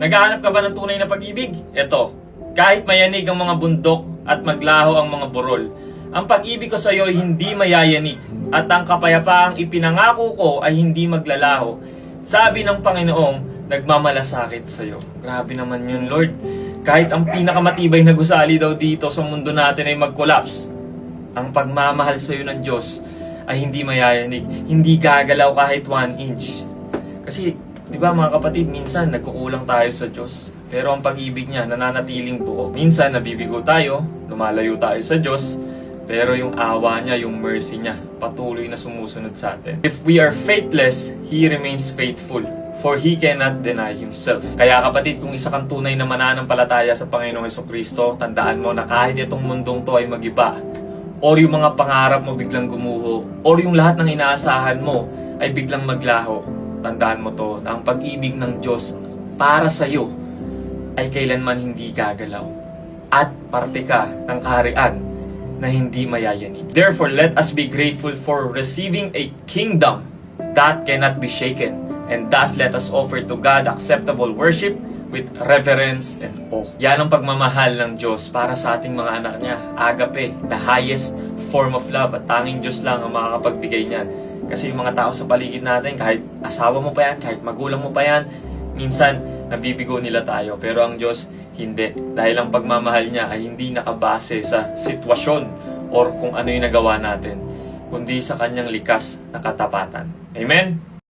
Naghahanap ka ba ng tunay na pag-ibig? Ito, kahit mayanig ang mga bundok at maglaho ang mga burol, ang pag-ibig ko sa iyo ay hindi mayayanig at ang kapayapaang ipinangako ko ay hindi maglalaho. Sabi ng Panginoong, nagmamalasakit sa iyo. Grabe naman yun, Lord. Kahit ang pinakamatibay na gusali daw dito sa mundo natin ay mag-collapse, ang pagmamahal sa iyo ng Diyos ay hindi mayayanig, hindi gagalaw kahit one inch. Kasi, di ba mga kapatid, minsan nagkukulang tayo sa Diyos. Pero ang pag-ibig niya nananatiling buo. Minsan nabibigo tayo, lumalayo tayo sa Diyos, pero yung awa niya, yung mercy niya, patuloy na sumusunod sa atin. If we are faithless, He remains faithful. For He cannot deny Himself. Kaya kapatid, kung isa kang tunay na mananampalataya sa Panginoong Heso Kristo, tandaan mo na kahit itong mundong to ay magiba, or yung mga pangarap mo biglang gumuho, or yung lahat ng inaasahan mo ay biglang maglaho, tandaan mo to, na ang pag-ibig ng Diyos para sa iyo ay kailanman hindi gagalaw. At parte ka ng kaharian na hindi mayayanig. Therefore, let us be grateful for receiving a kingdom that cannot be shaken. And thus, let us offer to God acceptable worship with reverence and awe. Yan ang pagmamahal ng Diyos para sa ating mga anak niya. Agape, the highest form of love. At tanging Diyos lang ang makakapagbigay niyan. Kasi yung mga tao sa paligid natin, kahit asawa mo pa yan, kahit magulang mo pa yan, minsan nabibigo nila tayo. Pero ang Diyos, hindi. Dahil ang pagmamahal niya ay hindi nakabase sa sitwasyon or kung ano yung nagawa natin, kundi sa kanyang likas na katapatan. Amen?